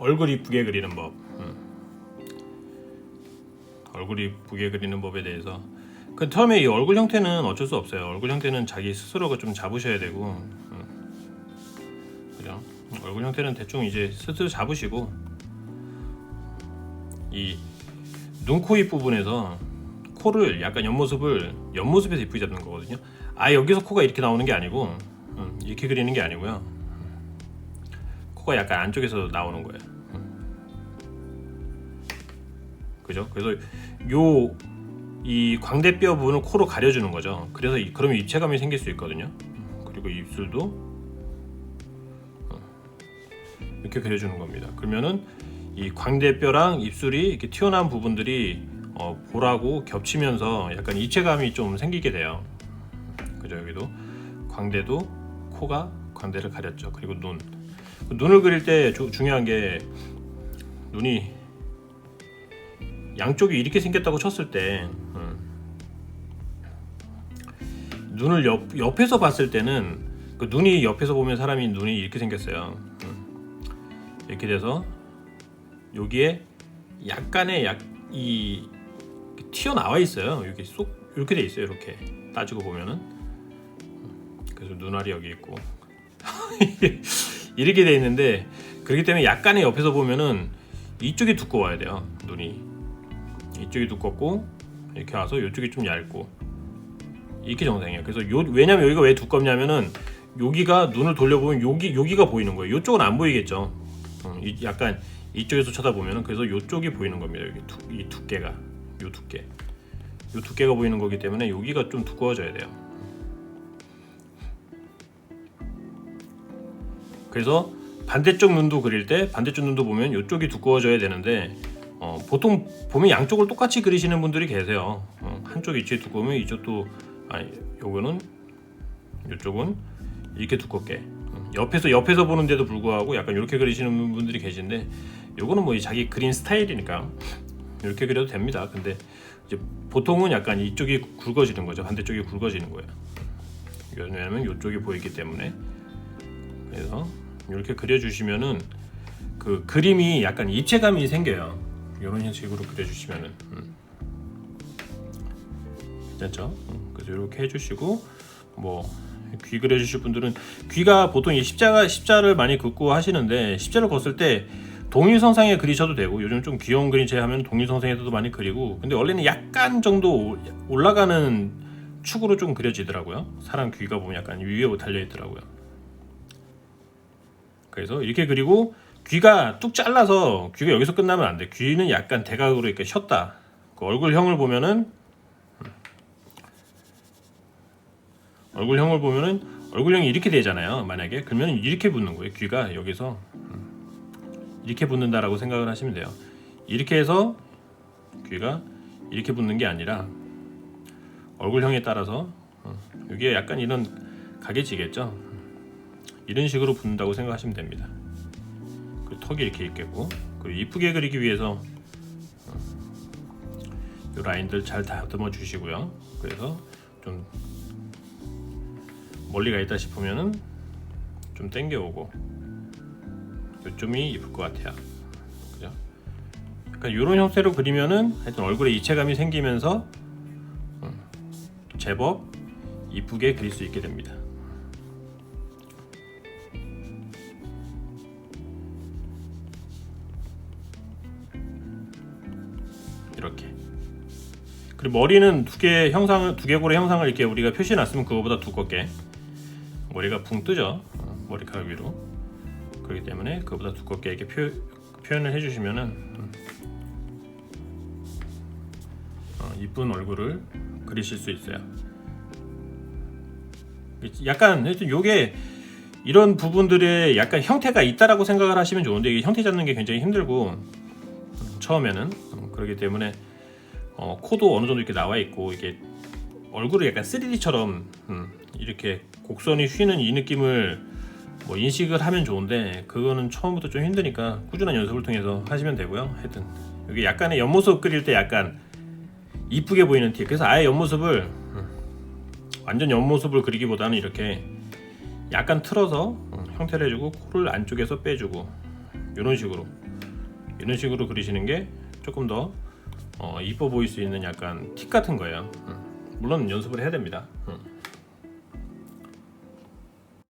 얼굴 이쁘게 그리는 법. 음. 얼굴 이쁘게 그리는 법에 대해서 그 처음에 이 얼굴 형태는 어쩔 수 없어요. 얼굴 형태는 자기 스스로가 좀 잡으셔야 되고, 음. 그죠? 얼굴 형태는 대충 이제 스스로 잡으시고 이 눈, 코, 입 부분에서 코를 약간 옆모습을 옆모습에서 이쁘게 잡는 거거든요. 아 여기서 코가 이렇게 나오는 게 아니고 음, 이렇게 그리는 게 아니고요. 코가 약간 안쪽에서 나오는 거예요. 음. 그죠? 그래서 요 이 광대뼈 부분을 코로 가려주는 거죠. 그래서 이, 그러면 입체감이 생길 수 있거든요. 음, 그리고 입술도 어, 이렇게 그려주는 겁니다. 그러면은 이 광대뼈랑 입술이 이렇게 튀어나온 부분들이 어, 볼하고 겹치면서 약간 입체감이 좀 생기게 돼요. 그죠? 여기도 광대도 코가 광대를 가렸죠. 그리고 눈. 눈을 그릴 때 조- 중요한 게 눈이 양쪽이 이렇게 생겼다고 쳤을 때 음, 눈을 옆, 옆에서 봤을 때는 그 눈이 옆에서 보면 사람이 눈이 이렇게 생겼어요. 음, 이렇게 돼서 여기에 약간의 약 이 튀어나와 있어요. 여기 쏙 이렇게 돼 있어요. 이렇게 따지고 보면은 음, 그래서 눈알이 여기 있고 이렇게 돼 있는데 그렇기 때문에 약간의 옆에서 보면은 이쪽이 두꺼워야 돼요. 눈이 이쪽이 두껍고 이렇게 와서 이쪽이 좀 얇고 이렇게 정상이에요. 그래서 요 왜냐면 여기가 왜 두껍냐면은 여기가 눈을 돌려보면 여기 여기가 보이는 거예요. 이쪽은 안 보이겠죠. 어, 이, 약간 이쪽에서 쳐다보면은 그래서 이쪽이 보이는 겁니다. 여기 두, 이 두께가 요 두께 요 두께가 보이는 거기 때문에 여기가 좀 두꺼워져야 돼요. 그래서 반대쪽 눈도 그릴 때 반대쪽 눈도 보면 이쪽이 두꺼워져야 되는데 어, 보통 보면 양쪽을 똑같이 그리시는 분들이 계세요. 어, 한쪽 위치에 두꺼우면 이쪽도 아니 요거는 이쪽은 이렇게 두껍게 음, 옆에서 옆에서 보는데도 불구하고 약간 이렇게 그리시는 분들이 계신데 요거는 뭐 자기 그린 스타일이니까 이렇게 그려도 됩니다. 근데 이제 보통은 약간 이쪽이 굵어지는 거죠. 반대쪽이 굵어지는 거예요. 왜냐하면 이쪽이 보이기 때문에 그래서 이렇게 그려주시면은 그 그림이 약간 입체감이 생겨요. 이런 형식으로 그려주시면은 음. 괜찮죠? 음, 그래서 이렇게 해주시고 뭐 귀 그려주실 분들은 귀가 보통 이 십자가 십자를 많이 긋고 하시는데 십자를 걷을 때 동일성상에 그리셔도 되고 요즘 좀 귀여운 그림체 하면 동일성상에도 많이 그리고 근데 원래는 약간 정도 올라가는 축으로 좀 그려지더라고요. 사람 귀가 보면 약간 위에 달려 있더라고요. 그래서 이렇게 그리고 귀가 뚝 잘라서 귀가 여기서 끝나면 안 돼. 귀는 약간 대각으로 이렇게 쉬었다. 그 얼굴형을 보면은 얼굴형을 보면은 얼굴형이 이렇게 되잖아요. 만약에 그러면 이렇게 붙는 거예요. 귀가 여기서 음, 이렇게 붙는다라고 생각을 하시면 돼요. 이렇게 해서 귀가 이렇게 붙는 게 아니라 얼굴형에 따라서 어, 여기에 약간 이런 각이 지겠죠. 이런 식으로 붙는다고 생각하시면 됩니다. 그 턱이 이렇게 있겠고 그리고 이쁘게 그리기 위해서 이 라인들 잘 다듬어 주시고요. 그래서 좀 멀리 가 있다 싶으면은 좀 당겨오고 요점이 이쁠 것 같아요. 그죠? 약간 이런 형태로 그리면은 하여튼 얼굴에 입체감이 생기면서 음, 제법 이쁘게 그릴 수 있게 됩니다. 이렇게. 그리고 머리는 두 개 형상을 두 개골의 형상을 이렇게 우리가 표시해 놨으면 그거보다 두껍게 머리가 붕 뜨죠. 어, 머리카락 위로. 그렇기 때문에 그거보다 두껍게 이렇게 표, 표현을 해주시면은 음, 어, 이쁜 얼굴을 그리실 수 있어요. 약간 하여튼 요게 이런 부분들에 약간 형태가 있다라고 생각을 하시면 좋은데 이게 형태 잡는 게 굉장히 힘들고 음, 처음에는 음, 그렇기 때문에 어, 코도 어느 정도 이렇게 나와 있고 이게 얼굴을 약간 3D처럼 음, 이렇게 곡선이 휘는 이 느낌을 뭐 인식을 하면 좋은데 그거는 처음부터 좀 힘드니까 꾸준한 연습을 통해서 하시면 되고요. 하여튼 여기 약간의 옆모습 그릴 때 약간 이쁘게 보이는 팁. 그래서 아예 옆모습을 음, 완전 옆모습을 그리기보다는 이렇게 약간 틀어서 음, 형태를 해주고 코를 안쪽에서 빼주고 이런 식으로 이런 식으로 그리시는 게 조금 더 어, 이뻐 보일 수 있는 약간 팁 같은 거예요. 음. 물론 연습을 해야 됩니다. 음.